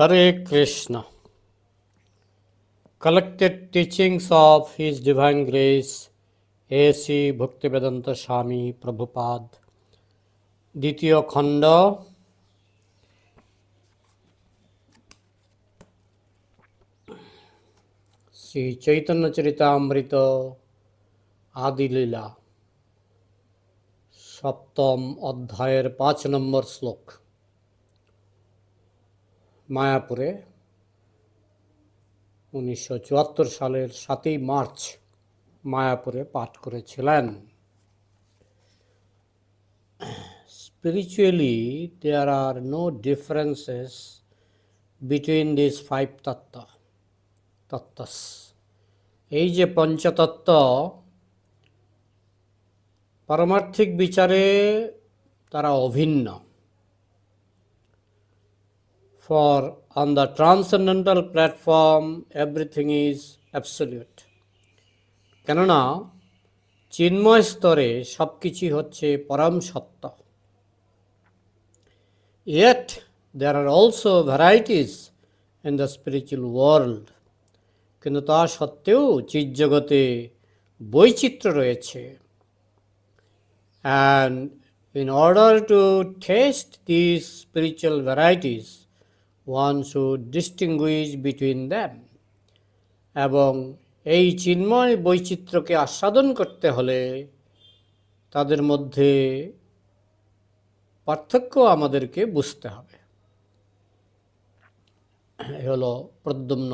Hare Krishna. Collected teachings of His Divine Grace, A.C. Bhaktivedanta Swami Prabhupada, দ্বিতীয় খণ্ড শ্রী চৈতন্য চরিতামৃত আদিলীলা সপ্তম অধ্যায়ের পাঁচ নম্বর শ্লোক মায়াপুরে উনিশশো চুয়াত্তর সালের সাতই মার্চ মায়াপুরে পাঠ করেছিলেন। Spiritually there are no differences between this five তত্ত্ব তত্ত্বস এই যে পঞ্চতত্ত্ব, পারমার্থিক বিচারে তারা অভিন্ন। For on the transcendental platform everything is absolute কেননা চিন্ময় স্তরে সব কিছুই হচ্ছে পরম সত্য Yet there are also varieties in the spiritual world. কিন্তু তা সত্ত্বেও চিৎজগতে বৈচিত্র্য রয়েছে and in order to taste these spiritual varieties one should distinguish between them এবং এই চিন্ময় বৈচিত্র্যকে আস্বাদন করতে হলে তাদের মধ্যে পার্থক্য আমাদেরকে বুঝতে হবে। এই হলো প্রদ্যুম্ন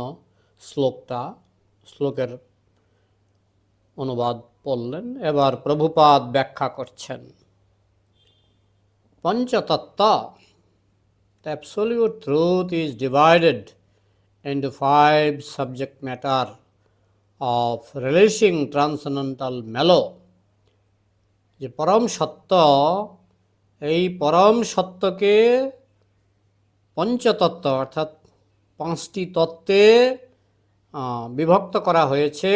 শ্লোকটা, শ্লোকের অনুবাদ পড়লেন, এবার প্রভুপাদ ব্যাখ্যা করছেন। পঞ্চতত্ত্ব The absolute truth is divided into five subject matter of relishing transcendental mellow. যে পরম সত্য এই পরম সত্যকে পঞ্চতত্ত্ব অর্থাৎ পাঁচটি তত্ত্বে বিভক্ত করা হয়েছে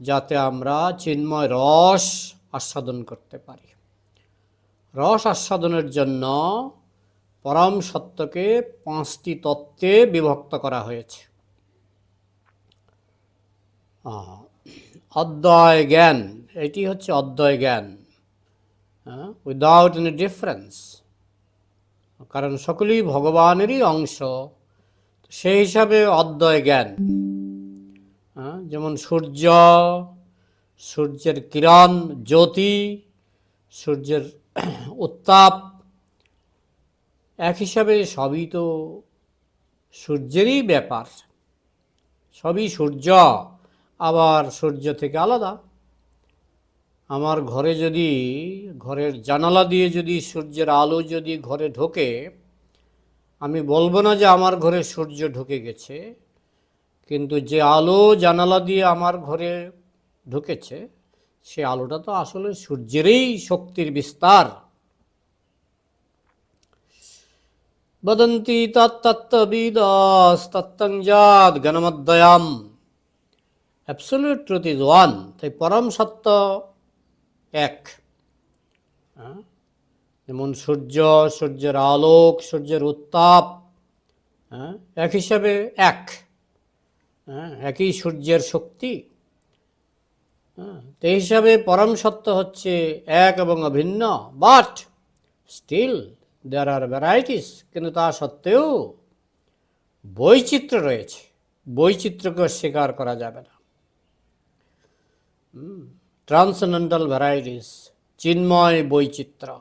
যাতে আমরা চিন্ময় রস আস্বাদন করতে পারি রস আস্বাদনের জন্য পরম সত্যকে পাঁচটি তত্ত্বে বিভক্ত করা হয়েছে। অদ্বয় জ্ঞান, এটি হচ্ছে অদ্বয় জ্ঞান। উইদাউট এনি ডিফারেন্স কারণ সকলেই ভগবানেরই অংশ সেই হিসাবে অদ্বয় জ্ঞান। যেমন সূর্য, সূর্যের কিরণ, জ্যোতি, সূর্যের উত্তাপ এক হিসাবে সবই তো সূর্যেরই ব্যাপার। সবই সূর্য, আবার সূর্য থেকে আলাদা। আমার ঘরে যদি, ঘরের জানালা দিয়ে যদি সূর্যের আলো যদি ঘরে ঢোকে, আমি বলব না যে আমার ঘরে সূর্য ঢুকে গেছে, কিন্তু যে আলো জানালা দিয়ে আমার ঘরে ঢুকেছে, সে আলোটা তো আসলে সূর্যেরই শক্তির বিস্তার। বদন্তি তত্তত্ত্ববিদস্তত্তঞ্জাত গণমদ্বয়াম অ্যাবসলিউট ট্রুথ ইজ ওয়ান তাই পরম সত্য এক? যেমন সূর্য, সূর্যের আলোক, সূর্যের উত্তাপ? এক হিসাবে এক? একই সূর্যের শক্তি? তো হিসাবে পরম সত্য হচ্ছে এক এবং অভিন্ন but still there are varieties কিন্তু তা সত্ত্বেও বৈচিত্র্য রয়েছে। বৈচিত্র্যকে অস্বীকার করা যাবে না। transcendental ভ্যারাইটিস চিন্ময় বৈচিত্র্য।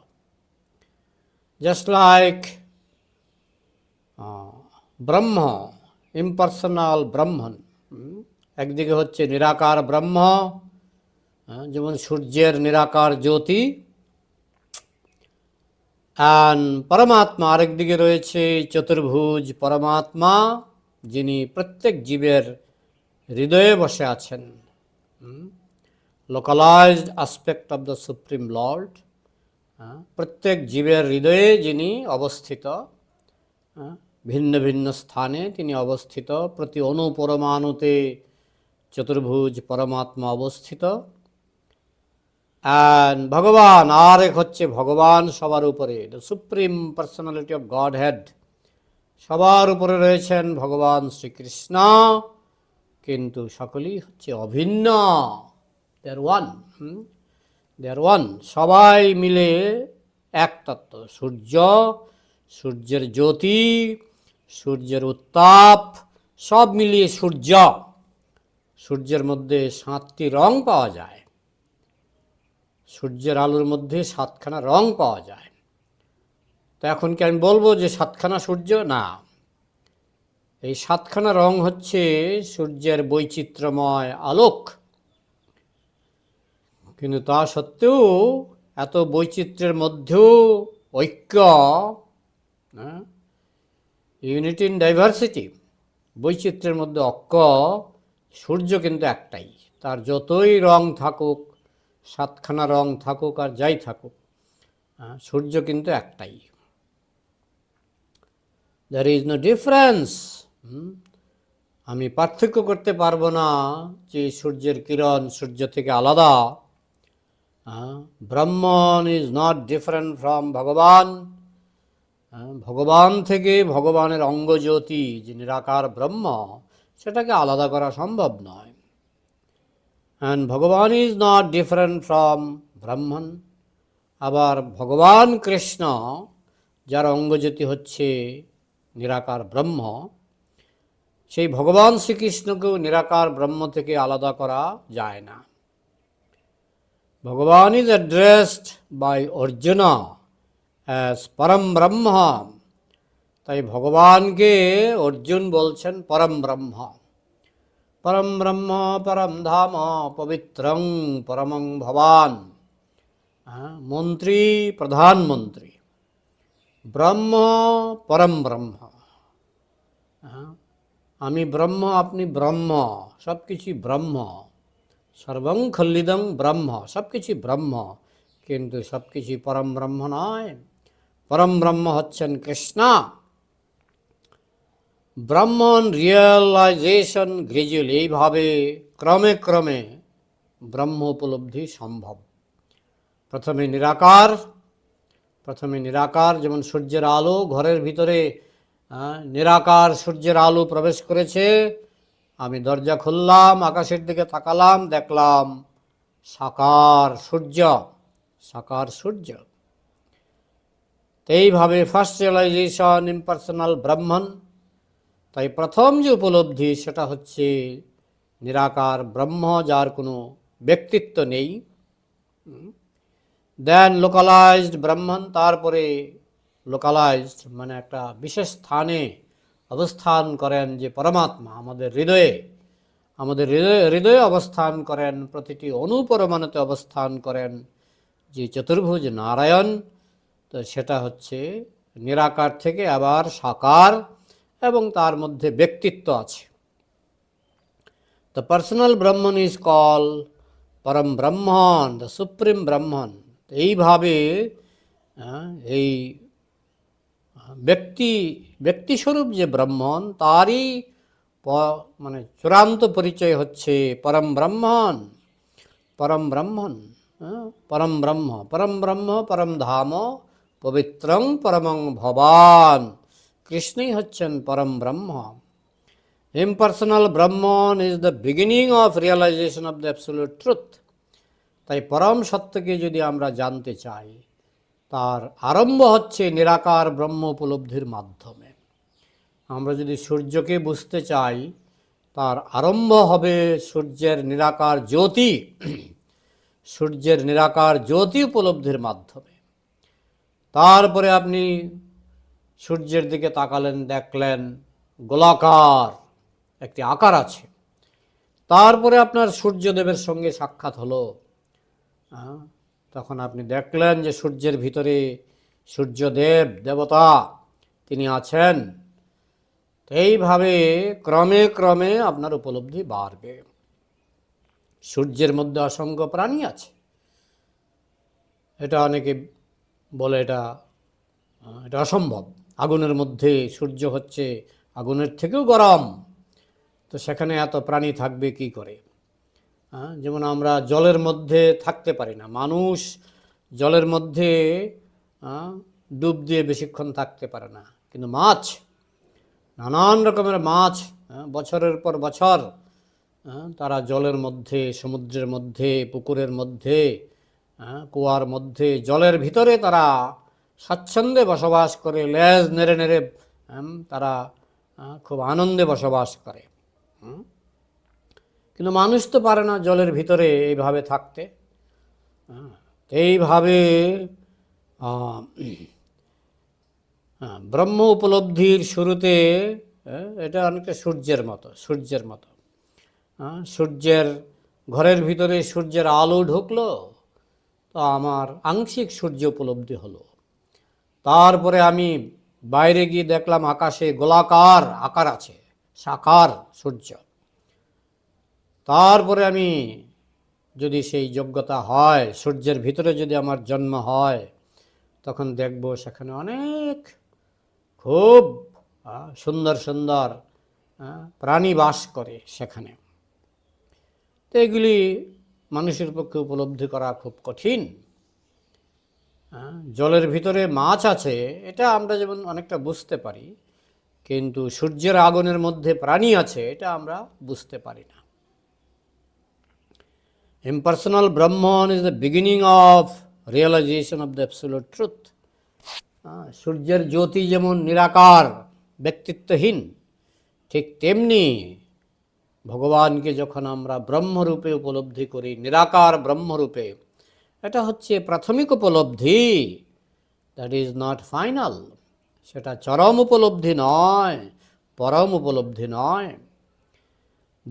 Just like Brahma impersonal Brahman. একদিকে হচ্ছে নিরাকার ব্রহ্ম যেমন সূর্যের নিরাকার জ্যোতি পরমাত্মা আরেকদিকে রয়েছে, চতুর্ভুজ পরমাত্মা, যিনি প্রত্যেক জীবের হৃদয়ে বসে আছেন। Localised aspect of the supreme lord প্রত্যেক জীবের হৃদয়ে যিনি অবস্থিত ভিন্ন ভিন্ন স্থানে তিনি অবস্থিত, প্রতি অনুপরমাণুতে চতুর্ভুজ পরমাত্মা অবস্থিত। অ্যান্ড ভগবান আর এক হচ্ছে ভগবান সবার উপরে the supreme personality of godhead সবার উপরে রয়েছেন ভগবান শ্রীকৃষ্ণ, কিন্তু সকলেই হচ্ছে অভিন্ন। দেয়ার ওয়ান দেয়ার ওয়ান সবাই মিলে এক তত্ত্ব, সূর্য, সূর্যের জ্যোতি, সূর্যের উত্তাপ, সব মিলিয়ে সূর্য। সূর্যের মধ্যে সাতটি রং পাওয়া যায়। সূর্যের আলোর মধ্যে সাতখানা রং পাওয়া যায়। তো এখন কি আমি বলব যে সাতখানা সূর্য? না। এই সাতখানা রং হচ্ছে সূর্যের বৈচিত্র্যময় আলোক। কিন্তু তা সত্ত্বেও এত বৈচিত্র্যের মধ্যেও ঐক্য ইউনিটি ইন ডাইভার্সিটি বৈচিত্র্যের মধ্যে অক্ষ, সূর্য কিন্তু একটাই। তার যতই রং থাকুক সাতখানা রং থাকুক আর যাই থাকুক সূর্য কিন্তু একটাই। দ্যার ইজ নো ডিফারেন্স আমি পার্থক্য করতে পারব না যে সূর্যের কিরণ সূর্য থেকে আলাদা। Brahman is not different from Bhagavan. ভগবান থেকে ভগবানের অঙ্গজ্যোতি যে নিরাকার ব্রহ্ম, সেটাকে আলাদা করা সম্ভব নয়। অ্যান্ড ভগবান ইজ নট ডিফারেন্ট ফ্রম ব্রাহ্মণ আবার ভগবান কৃষ্ণ যার অঙ্গজ্যোতি হচ্ছে নিরাকার ব্রহ্ম, সেই ভগবান শ্রীকৃষ্ণকেও নিরাকার ব্রহ্ম থেকে আলাদা করা যায় না। Bhagavan is addressed by Arjuna as Param Brahma তাই ভগবানকে অর্জুন বলছেন পরম ব্রহ্ম পরম ব্রহ্ম পরম ধাম পবিত্রং পরমং ভবান হ্যাঁ, মন্ত্রী প্রধানমন্ত্রী ব্রহ্ম পরম ব্রহ্ম হ্যাঁ, আমি ব্রহ্ম আপনি ব্রহ্ম সব কিছুই ব্রহ্ম সর্বং খল্লিদং ব্রহ্ম সব কিছুই ব্রহ্ম কিন্তু সব কিছুই পরম ব্রহ্ম নয় পরম ব্রহ্ম হচ্ছেন কৃষ্ণ ব্রাহ্মণ রিয়েলাইজেশন গ্রেজুয়াল এইভাবে ক্রমে ক্রমে ব্রহ্ম উপলব্ধি সম্ভব। প্রথমে নিরাকার প্রথমে নিরাকার, যেমন সূর্যের আলো, ঘরের ভিতরে নিরাকার সূর্যের আলো প্রবেশ করেছে। আমি দরজা খুললাম, আকাশের দিকে তাকালাম, দেখলাম সাকার সূর্য সাকার সূর্য। এইভাবে ফার্স্ট রিয়েলাইজেশন ইম্পার্সোনাল ব্রাহ্মণ তাই প্রথম যে উপলব্ধি সেটা হচ্ছে নিরাকার ব্রহ্ম, যার কোনো ব্যক্তিত্ব নেই। দেন লোকালাইজড ব্রাহ্মণ, তারপরে লোকালাইজড মানে একটা বিশেষ স্থানে অবস্থান করেন যে পরমাত্মা আমাদের হৃদয়ে। আমাদের হৃদয়ে হৃদয়ে অবস্থান করেন, প্রতিটি অনুপরমাণুতে অবস্থান করেন যে চতুর্ভুজ নারায়ণ। তো সেটা হচ্ছে নিরাকার থেকে আবার সাকার। এবং তার মধ্যে ব্যক্তিত্ব আছে। The personal Brahman is call Param Brahman the supreme ব্রাহ্মণ এইভাবে এই ব্যক্তি, ব্যক্তিস্বরূপ যে ব্রহ্মণ, তারই মানে চূড়ান্ত পরিচয় হচ্ছে পরম ব্রহ্মণ পরম ব্রহ্মণ পরম ব্রহ্ম পরম ব্রহ্ম পরম ধাম পবিত্রং পরমং ভবান কৃষ্ণই হচ্ছেন পরম ব্রহ্ম। Impersonal Brahman is the beginning of realisation of the absolute truth তাই পরম সত্যকে যদি আমরা জানতে চাই, তার আরম্ভ হচ্ছে নিরাকার ব্রহ্ম উপলব্ধির মাধ্যমে। আমরা যদি সূর্যকে বুঝতে চাই, তার আরম্ভ হবে সূর্যের নিরাকার জ্যোতি। সূর্যের নিরাকার জ্যোতি উপলব্ধির মাধ্যমে। তারপরে আপনি সূর্যের দিকে তাকালেন, দেখলেন গোলাকার একটি আকার আছে। তারপরে আপনার সূর্যদেবের সঙ্গে সাক্ষাৎ হলো। তখন আপনি দেখলেন যে সূর্যের ভিতরে সূর্যদেব, দেবতা তিনি আছেন। এইভাবে ক্রমে ক্রমে আপনার উপলব্ধি বাড়বে। সূর্যের মধ্যে অসংখ্য প্রাণী আছে। এটা অনেকে বলে এটা এটা অসম্ভব। আগুনের মধ্যে সূর্য হচ্ছে আগুনের থেকেও গরম। তো সেখানে এত প্রাণী থাকবে কি করে? যেমন আমরা জলের মধ্যে থাকতে পারি না। মানুষ জলের মধ্যে ডুব দিয়ে বেশিক্ষণ থাকতে পারে না। কিন্তু মাছ, নানান রকমের মাছ বছরের পর বছর তারা জলের মধ্যে, সমুদ্রের মধ্যে, পুকুরের মধ্যে কুয়ার মধ্যে, জলের ভিতরে তারা স্বাচ্ছন্দ্যে বসবাস করে, লেজ নেড়ে নেড়ে তারা খুব আনন্দে বসবাস করে। কিন্তু মানুষ তো পারে না জলের ভিতরে এইভাবে থাকতে এইভাবে ব্রহ্ম উপলব্ধির শুরুতে এটা অনেকটা সূর্যের মতো সূর্যের মতো সূর্যের ঘরের ভিতরে সূর্যের আলো ঢুকলো, তো আমার আংশিক সূর্য উপলব্ধি হলো তারপরে আমি বাইরে গিয়ে দেখলাম আকাশে গোলাকার আকার আছে, সাকার সূর্য। তারপরে আমি যদি সেই যোগ্যতা হয়, সূর্যের ভিতরে যদি আমার জন্ম হয়, তখন দেখব সেখানে অনেক খুব সুন্দর সুন্দর প্রাণী বাস করে সেখানে। তো এগুলি মানুষের পক্ষে উপলব্ধি করা খুব কঠিন। জলের ভিতরে মাছ আছে এটা আমরা যেমন অনেকটা বুঝতে পারি কিন্তু সূর্যের আগুনের মধ্যে প্রাণী আছে এটা আমরা বুঝতে পারি না Impersonal Brahman is the beginning of realization of the absolute. আহ, সূর্যের জ্যোতি যেমন নিরাকার ব্যক্তিত্বহীন ঠিক তেমনি ভগবানকে যখন আমরা ব্রহ্মরূপে উপলব্ধি করি নিরাকার ব্রহ্মরূপে এটা হচ্ছে প্রাথমিক উপলব্ধি। দ্যাট ইজ নট ফাইনাল সেটা চরম উপলব্ধি নয় পরম উপলব্ধি নয়।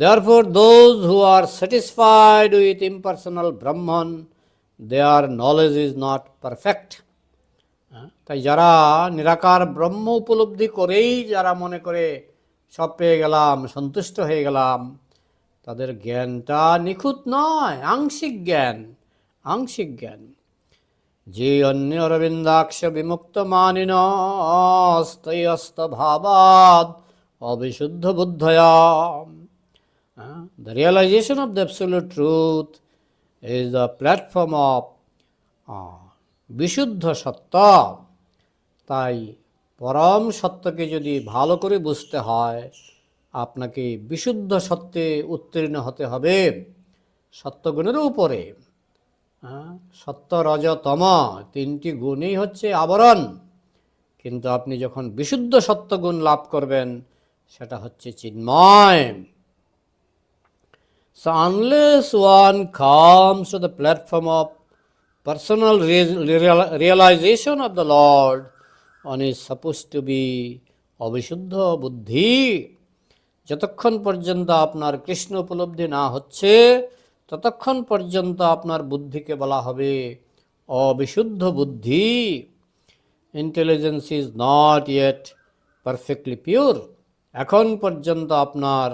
Therefore, those who are satisfied with impersonal Brahman, their is not perfect. হ্যাঁ, তাই যারা নিরাকার ব্রহ্ম উপলব্ধি করেই যারা মনে করে সব পেয়ে গেলাম সন্তুষ্ট হয়ে গেলাম তাদের জ্ঞানটা নিখুঁত নয় আংশিক জ্ঞান। আংশিক জ্ঞান। যে অন্য অরবিন্দাক্ষ বিমুক্ত মানিন অস্তয়স্ত ভাবাদ অবিশুদ্ধ বুদ্ধয়া realization of the absolute truth is the platform of uh, বিশুদ্ধ সত্য। তাই পরম সত্যকে যদি ভালো করে বুঝতে হয় আপনাকে বিশুদ্ধ সত্যে উত্তীর্ণ হতে হবে। সত্যগুণের উপরে। সত্য রজ তম তিনটি গুণই হচ্ছে আবরণ। কিন্তু আপনি যখন বিশুদ্ধ সত্যগুণ লাভ করবেন সেটা হচ্ছে চিন্ময়। So, unless one comes to the platform of personal realization of the Lord, one is supposed to be অবিশুদ্ধ বুদ্ধি। যতক্ষণ পর্যন্ত আপনার কৃষ্ণ উপলব্ধি না হচ্ছে ততক্ষণ পর্যন্ত আপনার বুদ্ধিকে বলা হবে অবিশুদ্ধ বুদ্ধি। Intelligence is not yet perfectly pure এখন পর্যন্ত আপনার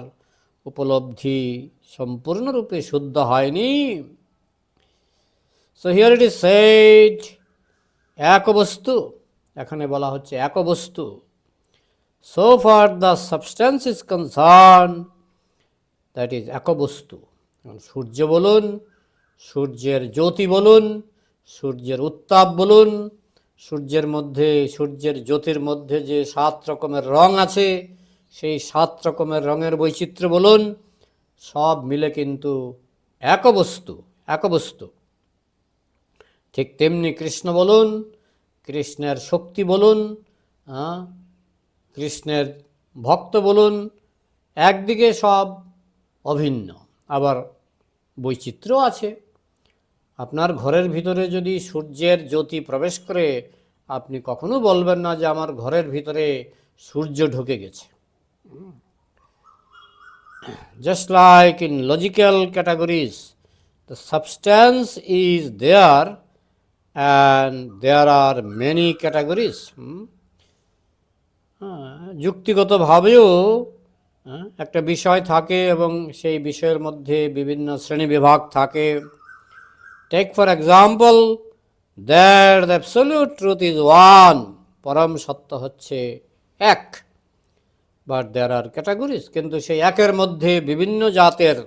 উপলব্ধি সম্পূর্ণরূপে শুদ্ধ হয়নি। So here it is said এক বস্তু। এখানে বলা হচ্ছে এক বস্তু। So far the substance is concern that is এক বস্তু। সূর্য বলুন, সূর্যের জ্যোতি বলুন, সূর্যের উত্তাপ বলুন, সূর্যের মধ্যে, সূর্যের জ্যোতির মধ্যে যে সাত রকমের রং আছে, সেই সাত রকমের রঙের বৈচিত্র্য বলুন, সব মিলে কিন্তু এক বস্তু এক বস্তু। ঠিক তেমনি কৃষ্ণ বলুন, কৃষ্ণের শক্তি বলুন কৃষ্ণের ভক্ত বলুন, একদিকে সব অভিন্ন। আবার বৈচিত্র্য আছে। আপনার ঘরের ভিতরে যদি সূর্যের জ্যোতি প্রবেশ করে আপনি কখনো বলবেন না যে আমার ঘরের ভিতরে সূর্য ঢুকে গেছে। Just like in logical categories the substance is there and there are hmm? হ্যাঁ, যুক্তিগতভাবেও একটা বিষয় থাকে এবং সেই বিষয়ের মধ্যে বিভিন্ন শ্রেণি বিভাগ থাকে। Take for example that the absolute truth is one পরম সত্য হচ্ছে এক। বাট দেয়ার আর ক্যাটাগরিজ কিন্তু সেই একের মধ্যে বিভিন্ন জাতের,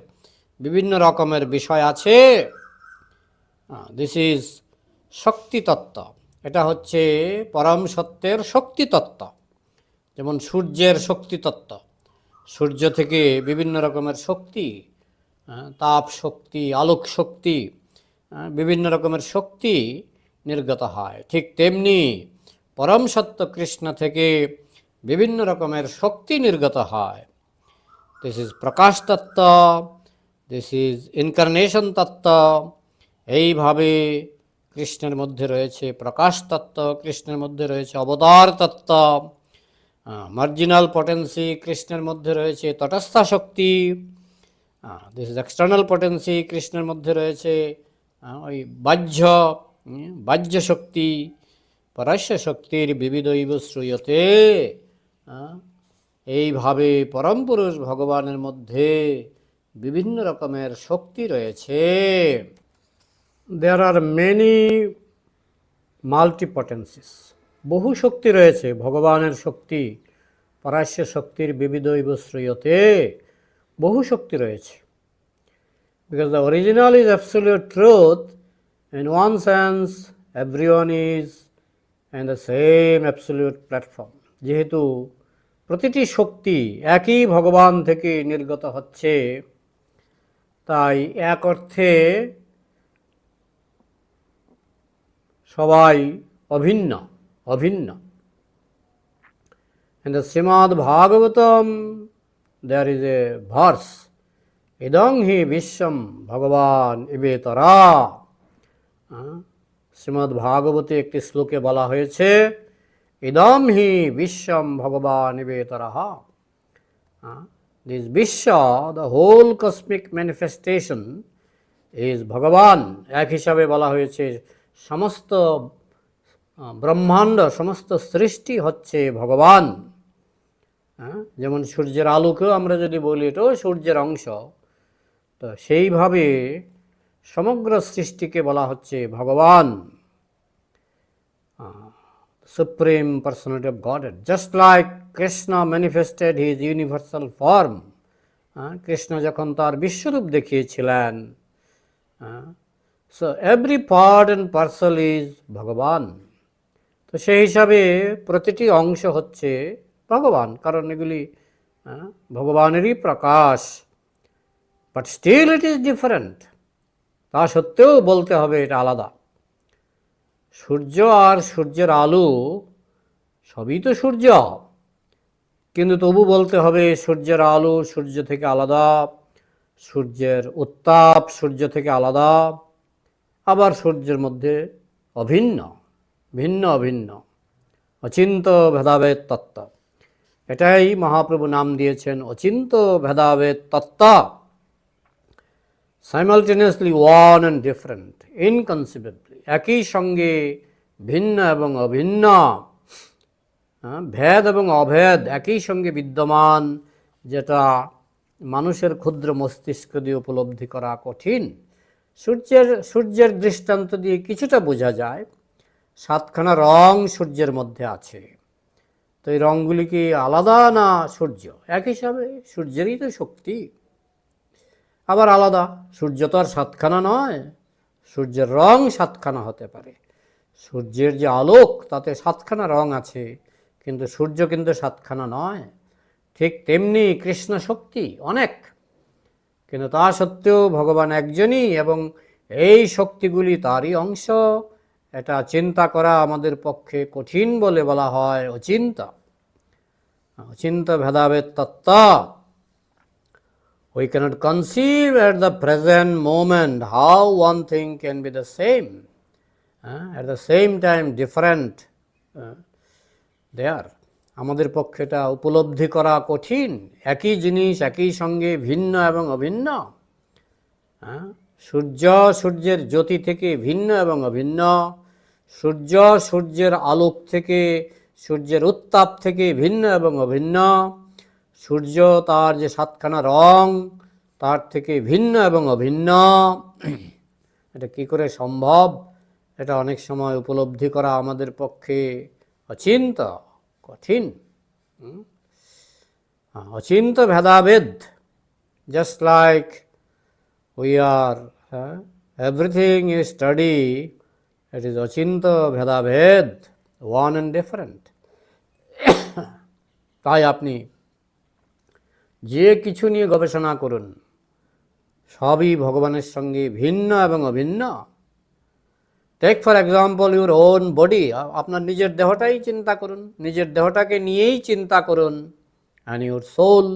বিভিন্ন রকমের বিষয় আছে। দিস ইজ শক্তিতত্ত্ব। এটা হচ্ছে পরম সত্যের শক্তিতত্ত্ব। যেমন সূর্যের শক্তি তত্ত্ব সূর্য থেকে বিভিন্ন রকমের শক্তি তাপ শক্তি, আলোক শক্তি বিভিন্ন রকমের শক্তি নির্গত হয়। ঠিক তেমনি পরম সত্য কৃষ্ণ থেকে বিভিন্ন রকমের শক্তি নির্গত হয়। দিস ইজ প্রকাশ তত্ত্ব দিস ইজ ইনকারনেশন তত্ত্ব। এইভাবে কৃষ্ণের মধ্যে রয়েছে প্রকাশ তত্ত্ব, কৃষ্ণের মধ্যে রয়েছে অবতার তত্ত্ব। মার্জিনাল পটেন্সি কৃষ্ণের মধ্যে রয়েছে তটস্থা শক্তি দিস ইজ এক্সটার্নাল পটেন্সি কৃষ্ণের মধ্যে রয়েছে ওই বাহ্য বাহ্য শক্তি পরাস্য শক্তির বিবিধৈব শ্রূয়তে আহ, এইভাবে পরম পুরুষ ভগবানের মধ্যে বিভিন্ন রকমের শক্তি রয়েছে। দেয়ার আর মেনি মাল্টিপটেন্সিস বহু শক্তি রয়েছে, ভগবানের শক্তি পরাস্য শক্তির বিবিধৈব শ্রীয়তে বহু শক্তি রয়েছে। Because the original is absolute truth in one sense everyone is and the same absolute platform যেহেতু প্রতিটি শক্তি একই ভগবান থেকে নির্গত হচ্ছে, তাই এক অর্থে সবাই অভিন্ন। অভিন্ন। In the Srimad Bhagavatam, there is a verse, Idang hi Vishwam Bhagavan Ibetara. Shrimad ভাগবতে একটি শ্লোকে বলা হয়েছে ইদম হি বিশ্বম ভগবান নিবেতরহ দিস বিশ্ব the whole cosmic manifestation is Bhagavan এক হিসাবে বলা হয়েছে সমস্ত ব্রহ্মাণ্ড সমস্ত সৃষ্টি হচ্ছে ভগবান। হ্যাঁ, যেমন সূর্যের আলোকেও আমরা যদি বলি এটাও সূর্যের অংশ। তো সেইভাবে সমগ্র সৃষ্টিকে বলা হচ্ছে ভগবান। Supreme personality of God just like Krishna manifested his universal form Krishna যখন তার বিশ্বরূপ দেখিয়েছিলেন so every part and parcel is Bhagavan. তো সেই হিসাবে প্রতিটি অংশ হচ্ছে ভগবান, কারণ এগুলি ভগবানেরই প্রকাশ। But still it is different তা সত্ত্বেও বলতে হবে এটা আলাদা। সূর্য আর সূর্যের আলো সবই তো সূর্য। কিন্তু তবু বলতে হবে সূর্যের আলো সূর্য থেকে আলাদা, সূর্যের উত্তাপ সূর্য থেকে আলাদা, আবার সূর্যের মধ্যে অভিন্ন। ভিন্ন অভিন্ন অচিন্ত ভেদাভেদ তত্ত্ব। এটাই মহাপ্রভু নাম দিয়েছেন, অচিন্ত ভেদাভেদ তত্ত্ব। Simultaneously one and different inconceivably একই সঙ্গে ভিন্ন এবং অভিন্ন। ভেদ এবং অভেদ একই সঙ্গে বিদ্যমান, যেটা মানুষের ক্ষুদ্র মস্তিষ্ক দিয়ে উপলব্ধি করা কঠিন। সূর্যের সূর্যের দৃষ্টান্ত দিয়ে কিছুটা বোঝা যায়। সাতখানা রং সূর্যের মধ্যে আছে। তো এই রঙগুলি কি আলাদা না সূর্য? এক হিসাবে সূর্যেরই তো শক্তি। আবার আলাদা, সূর্য তো আর সাতখানা নয়, সূর্যের রং সাতখানা হতে পারে। সূর্যের যে আলোক, তাতে সাতখানা রং আছে, কিন্তু সূর্য কিন্তু সাতখানা নয়। ঠিক তেমনি কৃষ্ণ শক্তি অনেক, কিন্তু তা সত্ত্বেও ভগবান একজনই এবং এই শক্তিগুলি তারই অংশ। এটা চিন্তা করা আমাদের পক্ষে কঠিন বলে বলা হয় অচিন্তা অচিন্ত ভেদাভেদ তত্ত্ব We cannot conceive at the present moment how one thing can be the same, uh, at the same time different. Uh. আমাদের পক্ষে এটা উপলব্ধি করা কঠিন একই জিনিস একই সঙ্গে ভিন্ন এবং অভিন্ন হ্যাঁ? সূর্য সূর্যের জ্যোতি থেকে ভিন্ন এবং অভিন্ন সূর্য সূর্যের আলোক থেকে, সূর্যের উত্তাপ থেকে ভিন্ন এবং অভিন্ন। সূর্য তার যে সাতখানা রং, তার থেকে ভিন্ন এবং অভিন্ন। এটা কি করে সম্ভব? এটা অনেক সময় উপলব্ধি করা আমাদের পক্ষে অচিন্ত, কঠিন। অচিন্ত ভেদাভেদ। Just like we are everything you study it is achinta bhedabhed one and তাই আপনি যে কিছু নিয়ে গবেষণা করুন সবই ভগবানের সঙ্গে ভিন্ন এবং অভিন্ন take for example your own body আপনার নিজের দেহটাই চিন্তা করুন নিজের দেহটাকে নিয়েই চিন্তা করুন অ্যান্ড ইউর সোল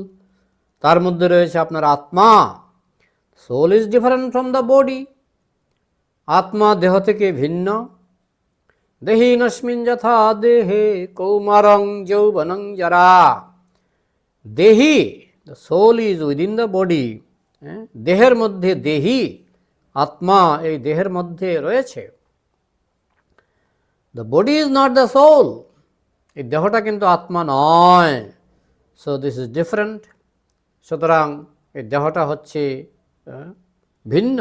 তার মধ্যে রয়েছে আপনার আত্মা soul is different from the body আত্মা দেহ থেকে ভিন্ন। দেহী নস্মিন যথা দেহে কৌমারং যৌবনং যারা। দেহি the soul is within the body দেহের মধ্যে দেহি আত্মা এই দেহের মধ্যে রয়েছে। The body is not the soul এই দেহটা কিন্তু আত্মা নয়। সো দিস ইজ ডিফারেন্ট সুতরাং এই দেহটা হচ্ছে ভিন্ন।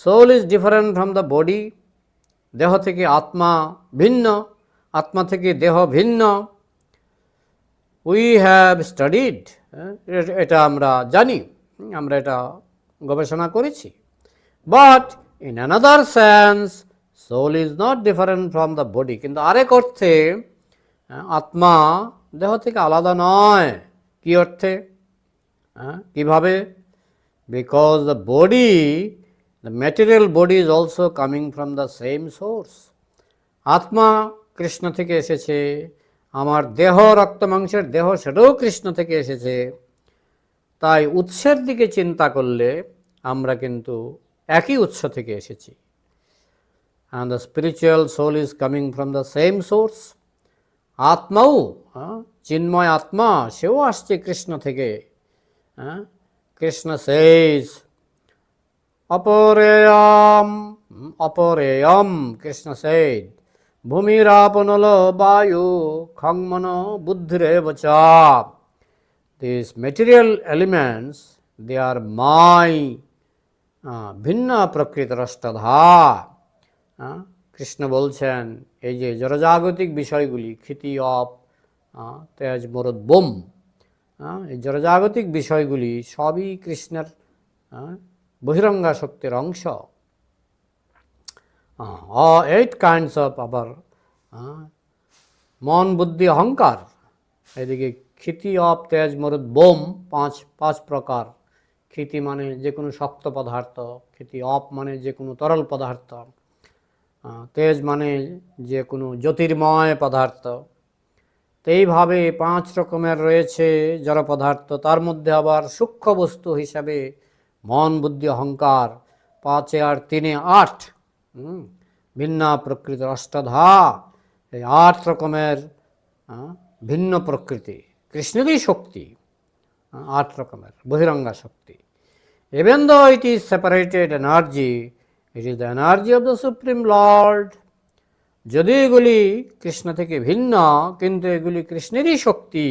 Soul is different from the body দেহ থেকে আত্মা ভিন্ন, আত্মা থেকে দেহ ভিন্ন। উই হ্যাভ স্টাডিড এটা আমরা জানি, আমরা এটা গবেষণা করেছি। But in another sense soul is not different from the body কিন্তু আরেক অর্থে, আত্মা দেহ থেকে আলাদা নয়। কি অর্থে? কীভাবে? Because the body the material body is also coming from the same source আত্মা কৃষ্ণ থেকে এসেছে আমার দেহ রক্ত মাংসের দেহ সেটাও কৃষ্ণ থেকে এসেছে তাই উৎসের দিকে চিন্তা করলে আমরা কিন্তু একই উৎস থেকে এসেছি and the spiritual soul is coming from the same source আত্মাও চিন্ময় আত্মা সেও আসছে কৃষ্ণ থেকে হ্যাঁ কৃষ্ণ সেজ অপরেয়ম কৃষ্ণ সেজ ভূমিরাপনল বায়ু খংমন বুদ্ধিরেব চ these material elements they are my ভিন্ন প্রকৃতির অষ্টাধা আহ, কৃষ্ণ বলছেন এই যে জড়জাগতিক বিষয়গুলি ক্ষিতি অপ তেজ মরদ বোম এই জড়জাগতিক বিষয়গুলি সবই কৃষ্ণের বহিরঙ্গা শক্তির অংশ। এইট কাইন্ডস অফ আবার মন, বুদ্ধি, অহংকার। এদিকে ক্ষিতি, অপ, তেজ, মরুদ, বোম, পাঁচ পাঁচ প্রকার। ক্ষিতি মানে যে কোনো শক্ত পদার্থ, ক্ষিতি, অপ মানে যে কোনো তরল পদার্থ। তেজ মানে যে কোনো জ্যোতির্ময় পদার্থ। তো এইভাবে পাঁচ রকমের রয়েছে জড় পদার্থ তার মধ্যে আবার সূক্ষ্ম বস্তু হিসাবে মন, বুদ্ধি, অহংকার, পাঁচে আর তিনে আট। ভিন্ন প্রকৃতির অষ্টাধা। এই আট রকমের ভিন্ন প্রকৃতি। কৃষ্ণেরই শক্তি আট রকমের, বহিরঙ্গা শক্তি। Even though it is separated energy it is the energy of the supreme lord যদি এগুলি কৃষ্ণ থেকে ভিন্ন, কিন্তু এগুলি কৃষ্ণেরই শক্তি।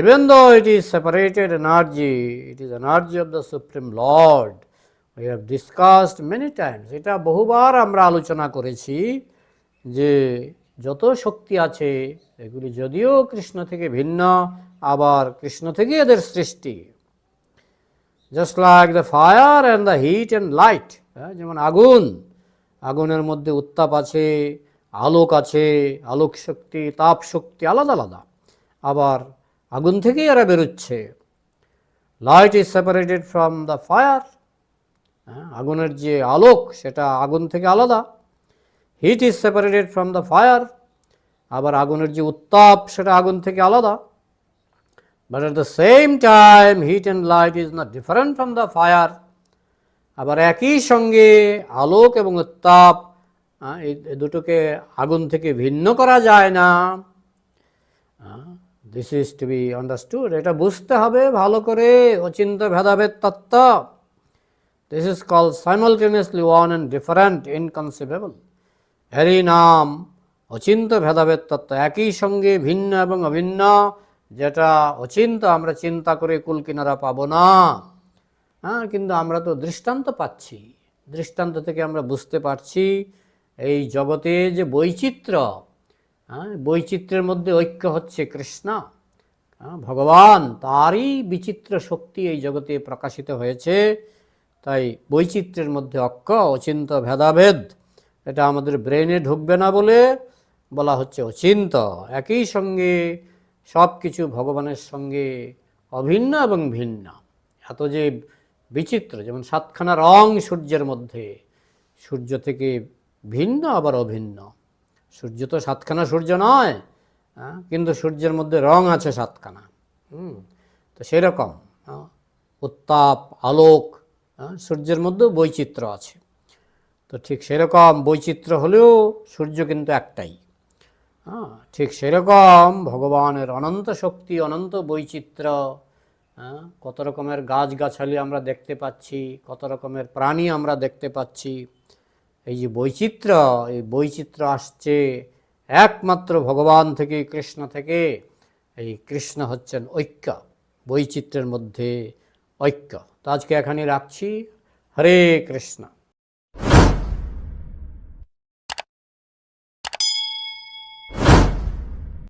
Even though it is separated energy it is energy of the supreme lord. We have discussed many times, এটা বহুবার আমরা আলোচনা করেছি যে যত শক্তি আছে, এগুলি যদিও কৃষ্ণ থেকে ভিন্ন, আবার কৃষ্ণ থেকে এদের সৃষ্টি। Just like the fire and the heat and light যেমন আগুন। আগুনের মধ্যে উত্তাপ আছে, আলোক আছে আলোক শক্তি তাপ শক্তি আলাদা আলাদা। আবার আগুন থেকেই এরা বেরোচ্ছে। Light is separated from the fire আগুনের যে আলোক, সেটা আগুন থেকে আলাদা। Heat is separated from the fire আবার আগুনের যে উত্তাপ, সেটা আগুন থেকে আলাদা। But at the same time heat and light is not different from the fire আবার একই সঙ্গে আলোক এবং উত্তাপ এই দুটোকে আগুন থেকে ভিন্ন করা যায় না। This is to be understood এটা বুঝতে হবে, ভালো করে অচিন্ত ভেদাভেদ তত্ত্ব। This is call simultaneously one and different inconceivable Harry নাম অচিন্ত ভেদাভেদ তত্ত্ব। একই সঙ্গে ভিন্ন এবং অভিন্ন, যেটা অচিন্ত আমরা চিন্তা করে কুল কিনারা পাবো না। হ্যাঁ কিন্তু আমরা তো দৃষ্টান্ত পাচ্ছি। দৃষ্টান্ত থেকে আমরা বুঝতে পারছি, এই জগতে যে বৈচিত্র্য হ্যাঁ বৈচিত্র্যের মধ্যে ঐক্য হচ্ছে কৃষ্ণ। হ্যাঁ, ভগবান তারই বিচিত্র শক্তি এই জগতে প্রকাশিত হয়েছে। তাই বৈচিত্র্যের মধ্যে অক্ষ অচিন্ত ভেদাভেদ এটা আমাদের ব্রেনে ঢুকবে না বলে বলা হচ্ছে অচিন্ত। একই সঙ্গে সব কিছু ভগবানের সঙ্গে অভিন্ন এবং ভিন্ন। এত যে বিচিত্র যেমন সাতখানা রং সূর্যের মধ্যে সূর্য থেকে ভিন্ন আবার অভিন্ন। সূর্য তো সাতখানা সূর্য নয় হ্যাঁ, কিন্তু সূর্যের মধ্যে রং আছে সাতখানা হুম, তো সেরকম হ্যাঁ, উত্তাপ আলোক হ্যাঁ, সূর্যের মধ্যেও বৈচিত্র্য আছে। তো ঠিক সেরকম বৈচিত্র্য হলেও সূর্য কিন্তু একটাই হ্যাঁ? ঠিক সেরকম ভগবানের অনন্ত শক্তি অনন্ত বৈচিত্র্য কত রকমের গাছগাছালি আমরা দেখতে পাচ্ছি কত রকমের প্রাণী আমরা দেখতে পাচ্ছি এই যে বৈচিত্র্য এই বৈচিত্র্য আসছে একমাত্র ভগবান থেকে, কৃষ্ণ থেকে। এই কৃষ্ণ হচ্ছেন ঐক্য, বৈচিত্র্যের মধ্যে ঐক্য। তো আজকে এখানে রাখছি। হরে কৃষ্ণ।